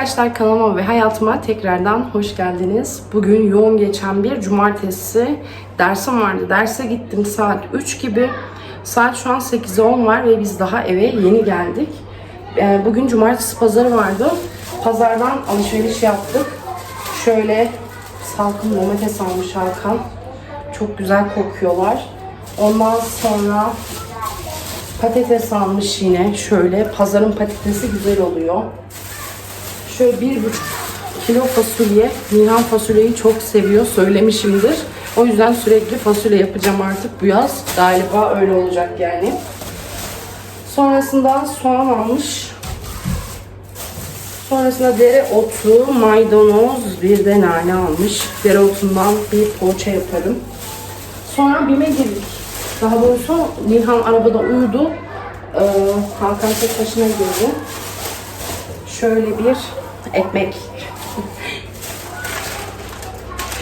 Arkadaşlar kanalıma ve hayatıma tekrardan hoş geldiniz. Bugün yoğun geçen bir cumartesi dersim vardı. Derse gittim saat 3 gibi. Saat şu an 8'e 10 var ve biz daha eve yeni geldik. Ee, Bugün cumartesi pazarı vardı. Pazardan alışveriş yaptık. Şöyle salkım domates almış Hakan. Çok güzel kokuyorlar. Ondan sonra patates almış yine. Şöyle pazarın patatesi güzel oluyor. Şöyle bir kilo fasulye. Nihan fasulyeyi çok seviyor. Söylemişimdir. O yüzden sürekli fasulye yapacağım artık bu yaz. Galiba öyle olacak yani. Sonrasında soğan almış. Sonrasında dereotu, maydanoz, bir de nane almış. Dereotundan bir poğaça yaparım. Sonra BİM'e girdik. Daha doğrusu Nilhan arabada uyudu. Ee, Hakan tek başına girdi. Şöyle bir ekmek.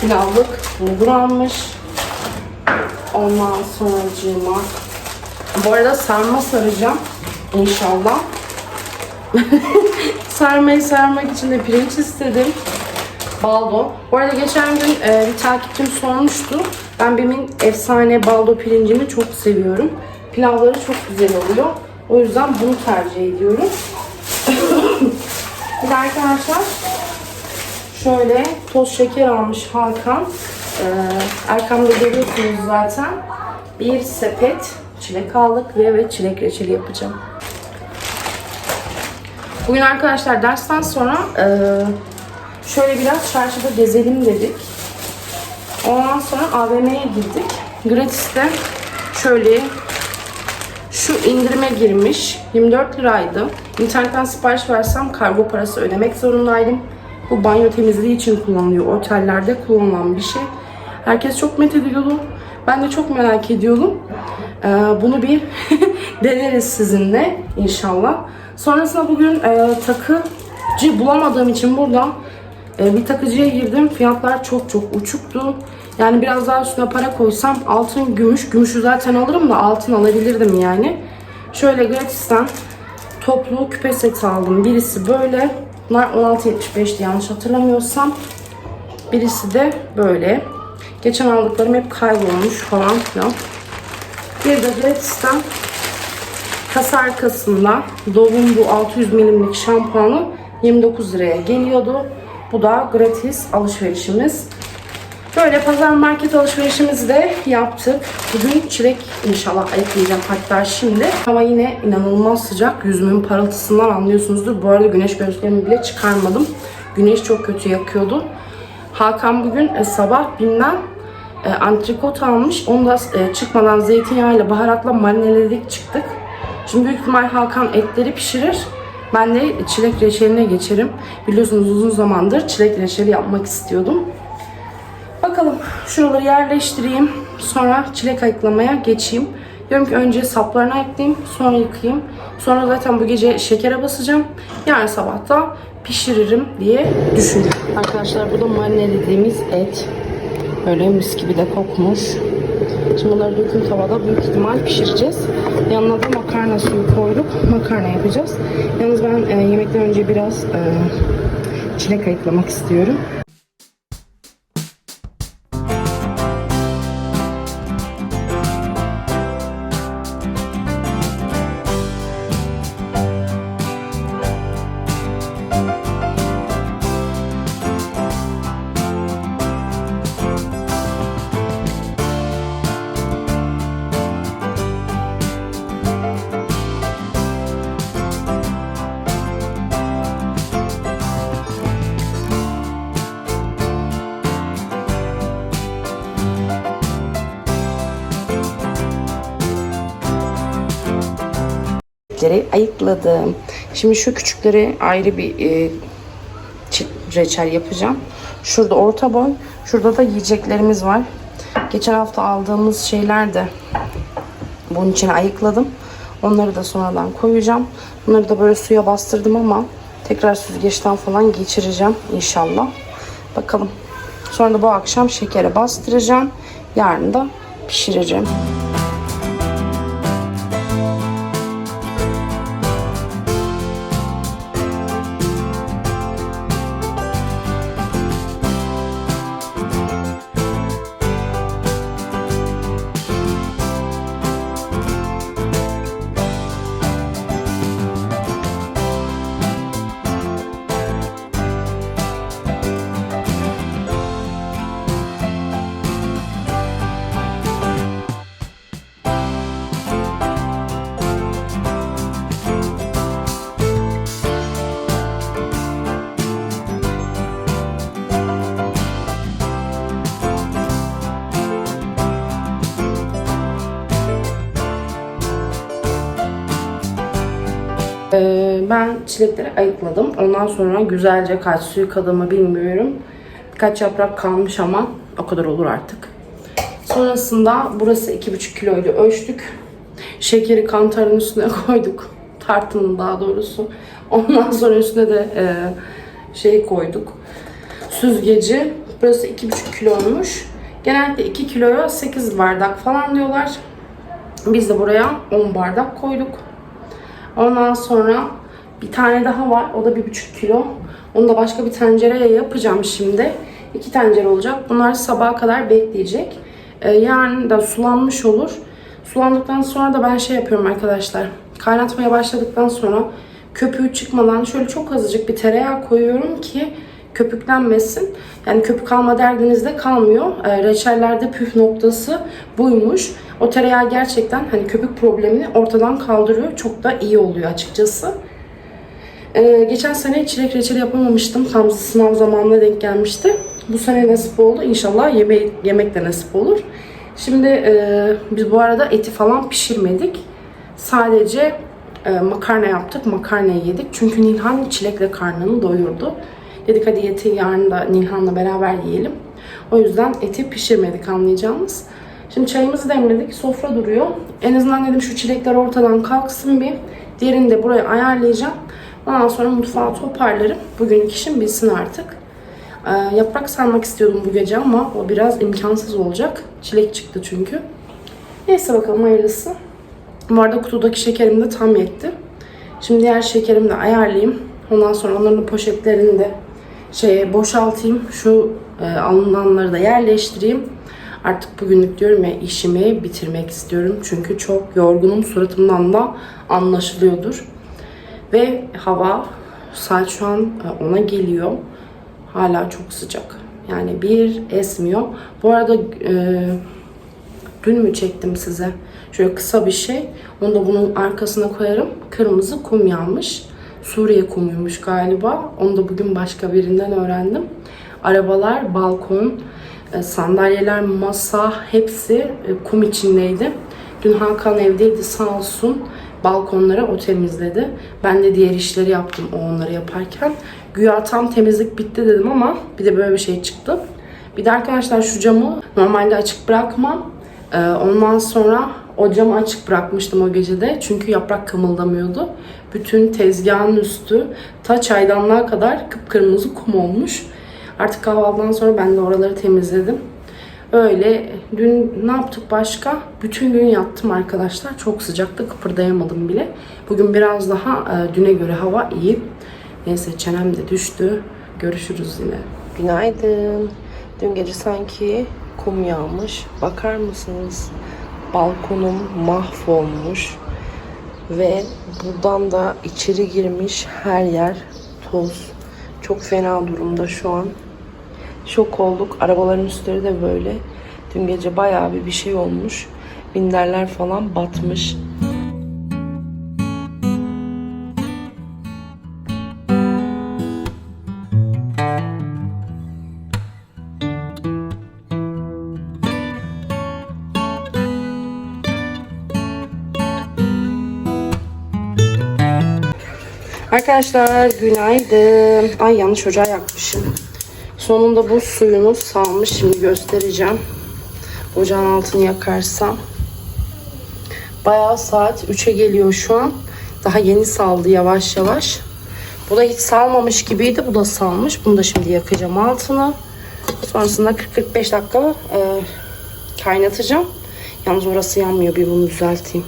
Pilavlık bulgur almış. Ondan sonra cima. Bu arada sarma saracağım. İnşallah. Sarmayı sarmak için de pirinç istedim. Baldo. Bu arada geçen gün e, bir takipçim sormuştu. Ben Bim'in efsane baldo pirincini çok seviyorum. Pilavları çok güzel oluyor. O yüzden bunu tercih ediyorum. Bir de arkadaşlar şöyle toz şeker almış Hakan. Ee, arkamda görüyorsunuz zaten. Bir sepet çilek aldık ve, ve çilek reçeli yapacağım. Bugün arkadaşlar dersten sonra e, şöyle biraz çarşıda gezelim dedik. Ondan sonra AVM'ye gittik. Gratis'te şöyle şu indirime girmiş. 24 liraydı. İnternetten sipariş versem kargo parası ödemek zorundaydım. Bu banyo temizliği için kullanılıyor. Otellerde kullanılan bir şey. Herkes çok met ediyordu. Ben de çok merak ediyordum. Ee, bunu bir deneriz sizinle inşallah. Sonrasında bugün e, takıcı bulamadığım için buradan e, bir takıcıya girdim. Fiyatlar çok çok uçuktu. Yani biraz daha üstüne para koysam altın, gümüş. Gümüşü zaten alırım da altın alabilirdim yani. Şöyle gratisten toplu küpe seti aldım. Birisi böyle. Bunlar 16.75'ti yanlış hatırlamıyorsam. Birisi de böyle. Geçen aldıklarım hep kaybolmuş falan filan. Bir de gratisten kasa arkasında Dove'un bu 600 milimlik şampuanı 29 liraya geliyordu. Bu da gratis alışverişimiz. Böyle pazar market alışverişimizi de yaptık. Bugün çilek inşallah ayıklayacağım hatta şimdi. Hava yine inanılmaz sıcak. Yüzümün parıltısından anlıyorsunuzdur. Bu arada güneş gözlüğümü bile çıkarmadım. Güneş çok kötü yakıyordu. Hakan bugün e, sabah BİM'den e, antrikot almış. Onu da e, çıkmadan zeytinyağıyla baharatla marineledik çıktık. Şimdi büyük ihtimal Hakan etleri pişirir. Ben de çilek reçeline geçerim. Biliyorsunuz uzun zamandır çilek reçeli yapmak istiyordum. Bakalım şuraları yerleştireyim. Sonra çilek ayıklamaya geçeyim. Diyorum ki önce saplarını ayıklayayım. Sonra yıkayayım. Sonra zaten bu gece şekere basacağım. Yarın sabah da pişiririm diye düşünüyorum. Arkadaşlar bu da marinelediğimiz et. Böyle mis gibi de kokmuş. Şimdi bunları döküm tavada büyük ihtimal pişireceğiz. Yanına da makarna suyu koyduk. Makarna yapacağız. Yalnız ben e, yemekten önce biraz e, çilek ayıklamak istiyorum. Çilekleri ayıkladım. Şimdi şu küçükleri ayrı bir e, reçel yapacağım. Şurada orta boy, şurada da yiyeceklerimiz var. Geçen hafta aldığımız şeyler de bunun içine ayıkladım. Onları da sonradan koyacağım. Bunları da böyle suya bastırdım ama tekrar süzgeçten falan geçireceğim inşallah. Bakalım. Sonra da bu akşam şekere bastıracağım. Yarın da pişireceğim. Ben çilekleri ayıkladım. Ondan sonra güzelce kaç suyu yıkadığımı bilmiyorum. Birkaç yaprak kalmış ama o kadar olur artık. Sonrasında burası 2,5 kiloydu ölçtük. Şekeri kantarın üstüne koyduk. Tartının daha doğrusu. Ondan sonra üstüne de e, şey koyduk. Süzgeci. Burası 2,5 kiloymuş. Genellikle 2 kiloya 8 bardak falan diyorlar. Biz de buraya 10 bardak koyduk. Ondan sonra bir tane daha var. O da 1,5 kilo. Onu da başka bir tencereye yapacağım şimdi. İki tencere olacak. Bunlar sabaha kadar bekleyecek. Ee, yarın da sulanmış olur. Sulandıktan sonra da ben şey yapıyorum arkadaşlar. Kaynatmaya başladıktan sonra köpüğü çıkmadan şöyle çok azıcık bir tereyağı koyuyorum ki köpüklenmesin. Yani köpük alma derdinizde kalmıyor. E, reçellerde püf noktası buymuş. O tereyağı gerçekten hani köpük problemini ortadan kaldırıyor. Çok da iyi oluyor açıkçası. Ee, geçen sene çilek reçeli yapamamıştım. Tam sınav zamanına denk gelmişti. Bu sene nasip oldu. İnşallah yeme yemek de nasip olur. Şimdi e, biz bu arada eti falan pişirmedik. Sadece e, makarna yaptık. Makarnayı yedik. Çünkü Nilhan çilekle karnını doyurdu. Dedik hadi eti yarın da Nilhan'la beraber yiyelim. O yüzden eti pişirmedik anlayacağınız. Şimdi çayımızı demledik. Sofra duruyor. En azından dedim şu çilekler ortadan kalksın bir. Diğerini de buraya ayarlayacağım. Ondan sonra mutfağı toparlarım. Bugünkü işim bitsin artık. Ee, yaprak sarmak istiyordum bu gece ama o biraz imkansız olacak. Çilek çıktı çünkü. Neyse bakalım hayırlısı. Bu arada kutudaki şekerim de tam yetti. Şimdi diğer şekerimi de ayarlayayım. Ondan sonra onların poşetlerini de şeye boşaltayım. Şu e, alınanları da yerleştireyim. Artık bugünlük diyorum ya işimi bitirmek istiyorum. Çünkü çok yorgunum. Suratımdan da anlaşılıyordur. Ve hava saat şu an e, ona geliyor. Hala çok sıcak. Yani bir esmiyor. Bu arada e, dün mü çektim size? Şöyle kısa bir şey. Onu da bunun arkasına koyarım. Kırmızı kum yağmış. Suriye kumuymuş galiba. Onu da bugün başka birinden öğrendim. Arabalar, balkon, e, sandalyeler, masa hepsi e, kum içindeydi. Dün Hakan evdeydi sağ olsun. Balkonlara o temizledi. Ben de diğer işleri yaptım o onları yaparken. Güya tam temizlik bitti dedim ama bir de böyle bir şey çıktı. Bir de arkadaşlar şu camı normalde açık bırakmam. Ee, ondan sonra o camı açık bırakmıştım o gecede. Çünkü yaprak kımıldamıyordu. Bütün tezgahın üstü ta çaydanlığa kadar kıpkırmızı kum olmuş. Artık kahvaltıdan sonra ben de oraları temizledim. Öyle dün ne yaptık başka? Bütün gün yattım arkadaşlar. Çok sıcaktı kıpırdayamadım bile. Bugün biraz daha e, düne göre hava iyi. Neyse çenem de düştü. Görüşürüz yine. Günaydın. Dün gece sanki kum yağmış. Bakar mısınız? Balkonum mahvolmuş. Ve buradan da içeri girmiş her yer toz. Çok fena durumda şu an. Şok olduk. Arabaların üstleri de böyle. Dün gece bayağı bir bir şey olmuş. Binderler falan batmış. Arkadaşlar günaydın. Ay yanlış ocağı yakmışım. Sonunda bu suyunu salmış. Şimdi göstereceğim. Ocağın altını yakarsam. Bayağı saat 3'e geliyor şu an. Daha yeni saldı yavaş yavaş. Bu da hiç salmamış gibiydi. Bu da salmış. Bunu da şimdi yakacağım altını. Sonrasında 40-45 dakika e, kaynatacağım. Yalnız orası yanmıyor. Bir bunu düzelteyim.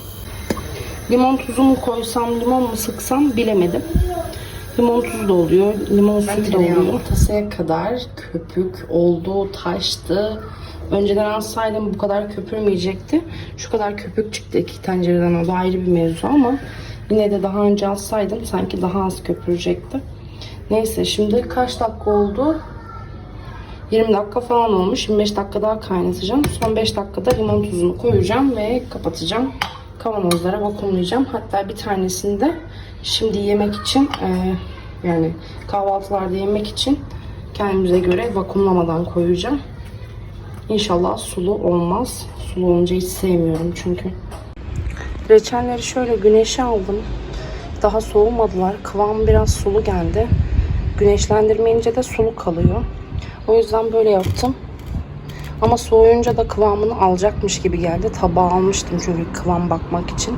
Limon tuzu mu koysam, limon mu sıksam bilemedim. Limon tuzu da oluyor, limon suyu da oluyor. Ortasına kadar köpük oldu, taştı. Önceden alsaydım bu kadar köpürmeyecekti. Şu kadar köpük çıktı iki tencereden o da ayrı bir mevzu ama yine de daha önce alsaydım sanki daha az köpürecekti. Neyse şimdi kaç dakika oldu? 20 dakika falan olmuş. 25 dakika daha kaynatacağım. Son 5 dakikada limon tuzunu koyacağım ve kapatacağım. Kavanozlara vakumlayacağım. Hatta bir tanesini de şimdi yemek için e, yani kahvaltılarda yemek için kendimize göre vakumlamadan koyacağım. İnşallah sulu olmaz. Sulu olunca hiç sevmiyorum çünkü. Reçelleri şöyle güneşe aldım. daha soğumadılar. Kıvam biraz sulu geldi. Güneşlendirmeyince de sulu kalıyor. O yüzden böyle yaptım. Ama soğuyunca da kıvamını alacakmış gibi geldi. Tabağa almıştım çünkü kıvam bakmak için.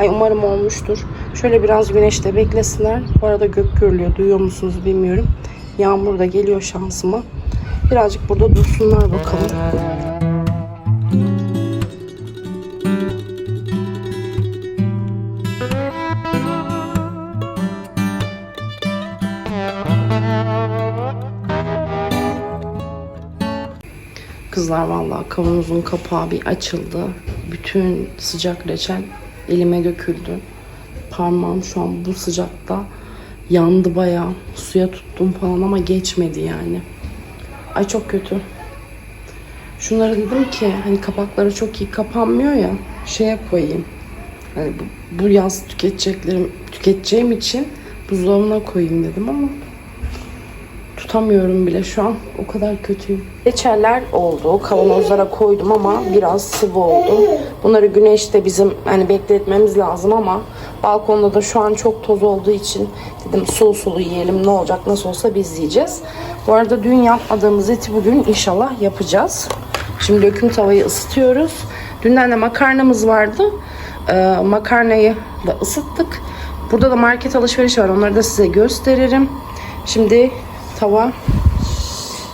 Ay umarım olmuştur. Şöyle biraz güneşte beklesinler. Bu arada gök gürlüyor. Duyuyor musunuz bilmiyorum. Yağmur da geliyor şansıma. Birazcık burada dursunlar bakalım. Kızlar vallahi kavanozun kapağı bir açıldı. Bütün sıcak reçel elime döküldü. Parmağım şu an bu sıcakta yandı bayağı. Suya tuttum falan ama geçmedi yani. Ay çok kötü. Şunları dedim ki hani kapakları çok iyi kapanmıyor ya şeye koyayım. Hani bu, bu yaz tüketeceklerim tüketeceğim için buzdolabına koyayım dedim ama tutamıyorum bile şu an. O kadar kötüyüm. Reçeller oldu. Kavanozlara koydum ama biraz sıvı oldu. Bunları güneşte bizim hani bekletmemiz lazım ama balkonda da şu an çok toz olduğu için dedim sulu sulu yiyelim ne olacak nasıl olsa biz yiyeceğiz. Bu arada dün yapmadığımız eti bugün inşallah yapacağız. Şimdi döküm tavayı ısıtıyoruz. Dünden de makarnamız vardı. Ee, makarnayı da ısıttık. Burada da market alışverişi var. Onları da size gösteririm. Şimdi tava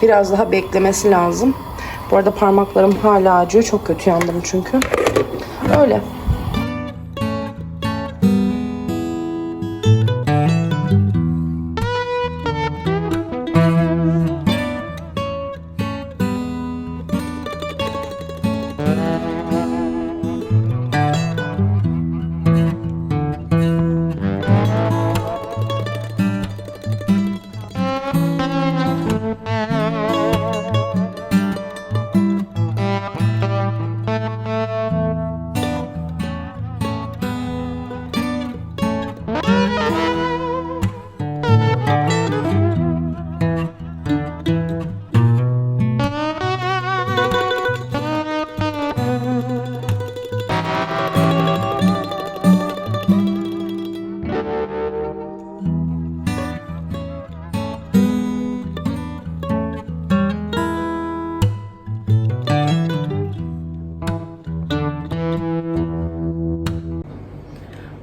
biraz daha beklemesi lazım. Bu arada parmaklarım hala acıyor. Çok kötü yandım çünkü. Öyle.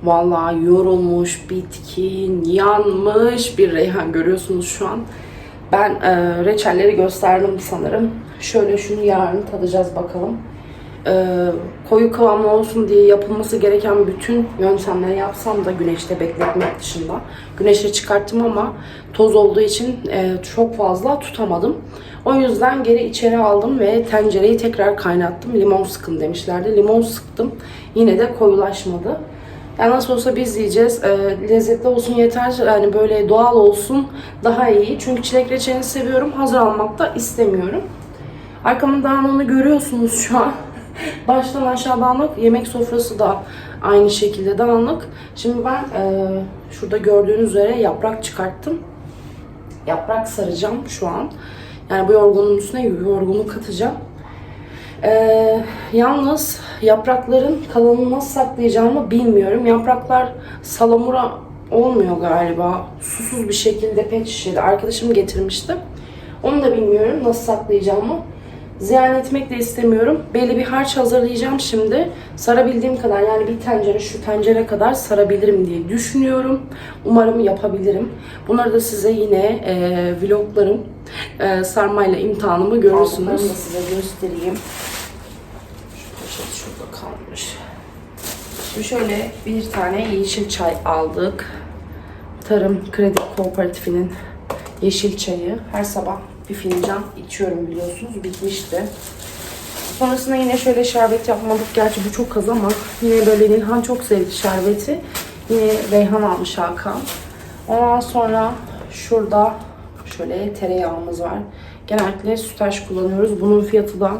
Vallahi yorulmuş, bitkin, yanmış bir Reyhan görüyorsunuz şu an. Ben e, reçelleri gösterdim sanırım. Şöyle şunu yarın tadacağız bakalım. E, koyu kıvamlı olsun diye yapılması gereken bütün yöntemleri yapsam da güneşte bekletmek dışında. Güneşe çıkarttım ama toz olduğu için e, çok fazla tutamadım. O yüzden geri içeri aldım ve tencereyi tekrar kaynattım. Limon sıkın demişlerdi. Limon sıktım. Yine de koyulaşmadı. Yani nasıl olsa biz yiyeceğiz. Ee, lezzetli olsun yeter. Yani böyle doğal olsun daha iyi. Çünkü çilek reçelini seviyorum. Hazır almak da istemiyorum. Arkamın dağınığını görüyorsunuz şu an. Baştan aşağı dağınık. Yemek sofrası da aynı şekilde dağınık. Şimdi ben e, şurada gördüğünüz üzere yaprak çıkarttım. Yaprak saracağım şu an. Yani bu yorgunun üstüne yorgunu katacağım. Ee, yalnız yaprakların kalanını nasıl saklayacağımı bilmiyorum. Yapraklar salamura olmuyor galiba. Susuz bir şekilde pet şişede. Arkadaşım getirmişti. Onu da bilmiyorum nasıl saklayacağımı. Ziyan etmek de istemiyorum. Belli bir harç hazırlayacağım şimdi. Sarabildiğim kadar yani bir tencere şu tencere kadar sarabilirim diye düşünüyorum. Umarım yapabilirim. Bunları da size yine e, vloglarım e, sarmayla imtihanımı görürsünüz. Da size göstereyim. Kalmış. Şimdi şöyle bir tane yeşil çay aldık. Tarım Kredi Kooperatifinin yeşil çayı. Her sabah bir fincan içiyorum biliyorsunuz. Bitmişti. Sonrasında yine şöyle şerbet yapmadık. Gerçi bu çok az ama yine böyle Nilhan çok sevdi şerbeti. Yine Reyhan almış Hakan. Ondan sonra şurada şöyle tereyağımız var. Genellikle sütaş kullanıyoruz. Bunun fiyatı da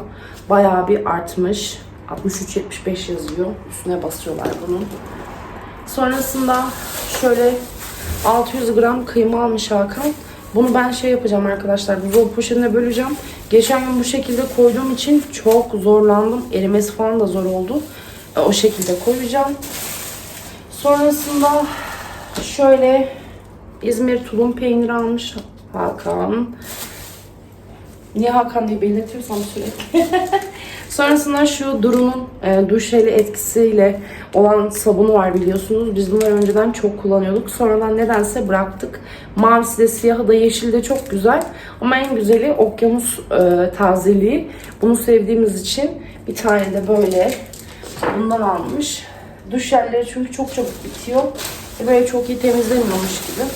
bayağı bir artmış. 63.75 yazıyor. Üstüne basıyorlar bunun. Sonrasında şöyle 600 gram kıyma almış Hakan. Bunu ben şey yapacağım arkadaşlar. Buzdolabı poşetine böleceğim. Geçen gün bu şekilde koyduğum için çok zorlandım. Erimesi falan da zor oldu. E, O şekilde koyacağım. Sonrasında şöyle İzmir tulum peyniri almış Hakan. Niye Hakan diye belirtiyorsam sürekli. Sonrasında şu Duru'nun e, duş jeli etkisiyle olan sabunu var biliyorsunuz. Biz bunları önceden çok kullanıyorduk. Sonradan nedense bıraktık. Mavisi de siyahı da yeşili de çok güzel. Ama en güzeli okyanus e, tazeliği. Bunu sevdiğimiz için bir tane de böyle bundan almış. Duş jelleri çünkü çok çabuk bitiyor. Ve böyle çok iyi temizlemiyormuş gibi.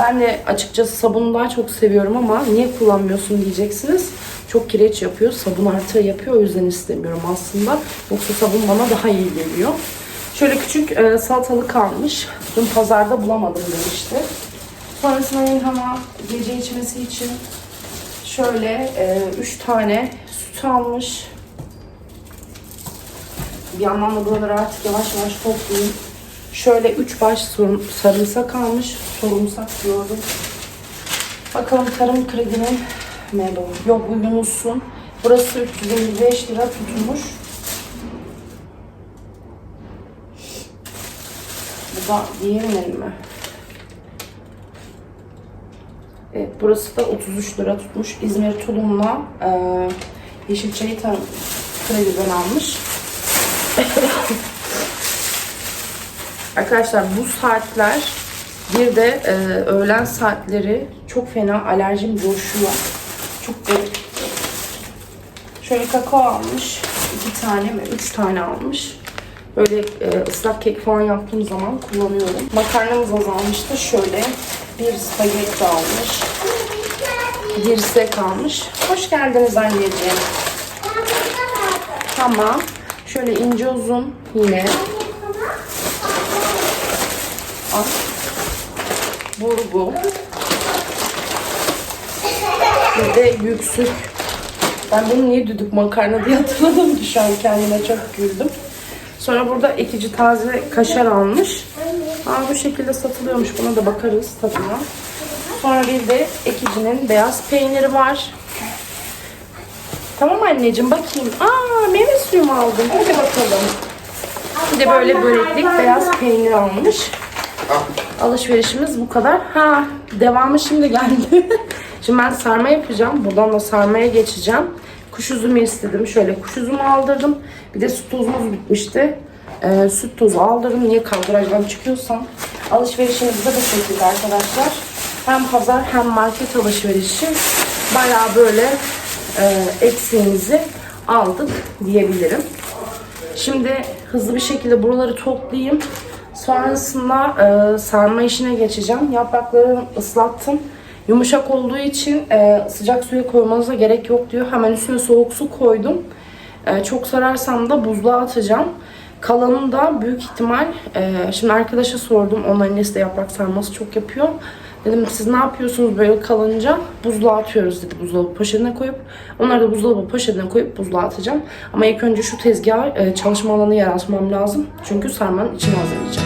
Ben de açıkçası sabunu daha çok seviyorum ama niye kullanmıyorsun diyeceksiniz. Çok kireç yapıyor, sabun artığı yapıyor o yüzden istemiyorum aslında. Yoksa sabun bana daha iyi geliyor. Şöyle küçük e, salatalık almış. Dün pazarda bulamadım demişti. Sonrasında İlhan'a gece içmesi için şöyle 3 tane süt almış. Bir yandan da buraları artık yavaş yavaş toplayayım. Şöyle 3 baş sarımsak almış. Sorumsak diyordum. Bakalım tarım kredinin Melo. Yok bu Yunus'un. Burası 355 lira tutmuş. Bu da diğerinin mi? Evet, burası da 33 lira tutmuş. İzmir Tulum'la e, Yeşilçay'ı krediden almış. Arkadaşlar bu saatler bir de e, öğlen saatleri çok fena alerjim coşuyor. Çok garip. Şöyle kakao almış. iki tane mi? Üç tane almış. Böyle e, ıslak kek falan yaptığım zaman kullanıyorum. Makarnamız azalmıştı. Şöyle bir spagetti almış. Dirsek almış. Hoş geldiniz anneciğim. Tamam. Şöyle ince uzun yine. Al. Burgu. Bir de yüksük. Ben bunu niye düdük makarna diye hatırladım ki şu an kendime çok güldüm. Sonra burada ekici taze kaşar almış. Aa, bu şekilde satılıyormuş. Buna da bakarız tadına. Sonra bir de ekicinin beyaz peyniri var. Tamam anneciğim bakayım. Aa meyve suyu mu aldın? Hadi bakalım. Bir de böyle böreklik beyaz peynir almış. Alışverişimiz bu kadar. Ha devamı şimdi geldi. şimdi ben sarma yapacağım. Buradan da sarmaya geçeceğim. Kuş üzümü istedim. Şöyle kuş üzümü aldırdım. Bir de süt tozumuz bitmişti. Ee, süt tozu aldırdım. Niye kaldıracağım çıkıyorsam. Alışverişimiz de bu şekilde arkadaşlar. Hem pazar hem market alışverişi. Bayağı böyle e, eksiğimizi aldık diyebilirim. Şimdi hızlı bir şekilde buraları toplayayım. Sonrasında e, sarma işine geçeceğim. Yaprakları ıslattım. Yumuşak olduğu için e, sıcak suya koymanıza gerek yok diyor. Hemen üstüne soğuk su koydum. E, çok sararsam da buzluğa atacağım. Kalanını da büyük ihtimal, e, şimdi arkadaşa sordum. Onun annesi de yaprak sarması çok yapıyor. Dedim siz ne yapıyorsunuz böyle kalınca? Buzluğa atıyoruz dedi buzdolabı poşetine koyup. Onları da buzdolabı poşetine koyup buzluğa atacağım. Ama ilk önce şu tezgah e, çalışma alanı yaratmam lazım. Çünkü sarmanın içini hazırlayacağım.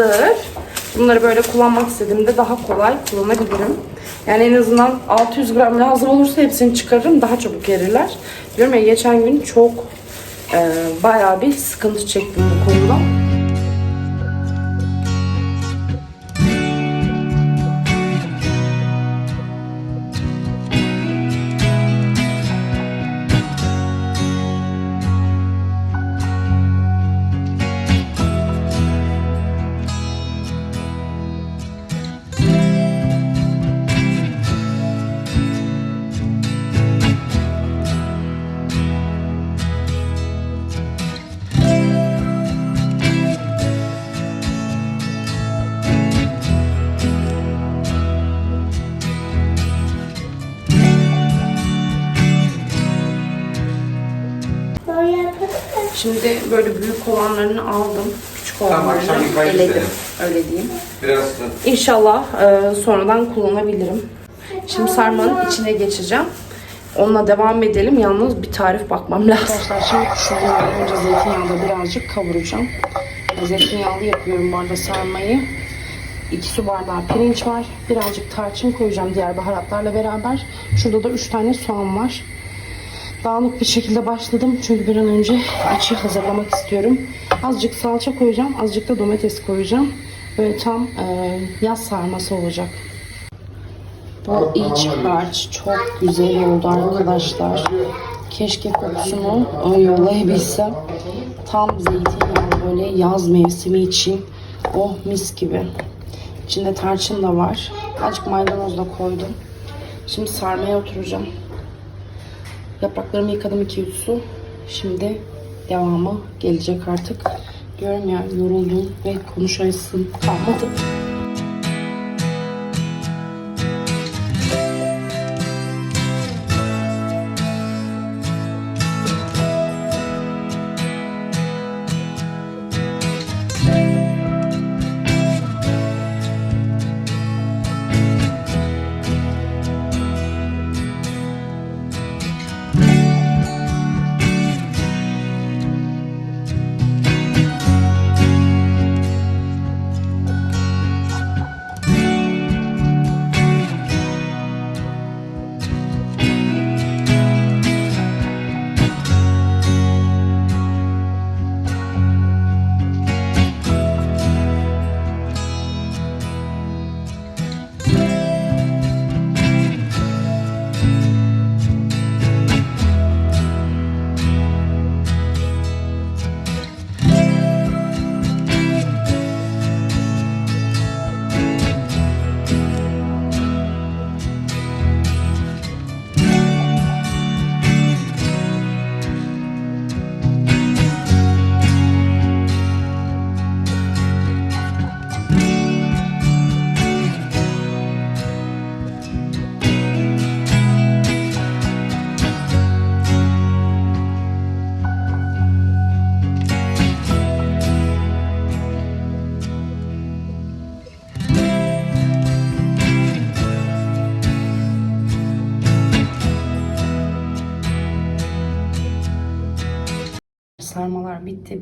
Hazır. Bunları böyle kullanmak istediğimde daha kolay kullanabilirim. Yani en azından 600 gram lazım olursa hepsini çıkarırım. Daha çabuk erirler. Diyorum ya geçen gün çok e, bayağı bir sıkıntı çektim bu konuda. Şimdi böyle büyük olanlarını aldım. Küçük Tamam, akşam olanlarını yıkayıp eledim. Öyle diyeyim. Biraz da İnşallah e, sonradan kullanabilirim. Şimdi sarmanın içine geçeceğim. Onunla devam edelim. Yalnız bir tarif bakmam lazım. Arkadaşlar şimdi şunu önce zeytinyağında birazcık kavuracağım. Zeytinyağlı yapıyorum bu arada sarmayı. 2 su bardağı pirinç var. Birazcık tarçın koyacağım diğer baharatlarla beraber. Şurada da 3 tane soğan var. Dağınık bir şekilde başladım. Çünkü bir an önce açı hazırlamak istiyorum. Azıcık salça koyacağım. Azıcık da domates koyacağım. Böyle tam e, yaz sarması olacak. Bu iç harç çok güzel oldu arkadaşlar. Keşke kokusunu yollayabilsem. Tam zeytinyağlı böyle yaz mevsimi için. Oh mis gibi. İçinde tarçın da var. Azıcık maydanoz da koydum. Şimdi sarmaya oturacağım. Yapraklarımı yıkadım 2-3 su. Şimdi devamı gelecek artık. Diyorum ya yoruldum ve konuşasım kalmadı.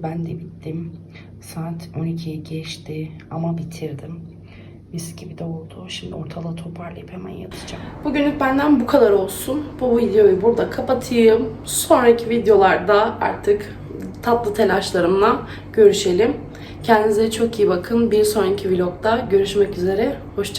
Ben de bittim. Saat 12'yi geçti ama bitirdim. Mis gibi de oldu. Şimdi ortalığı toparlayıp hemen yatacağım. Bugünlük benden bu kadar olsun. Bu videoyu burada kapatayım. Sonraki videolarda artık tatlı telaşlarımla görüşelim. Kendinize çok iyi bakın. Bir sonraki vlogda görüşmek üzere. Hoşçakalın.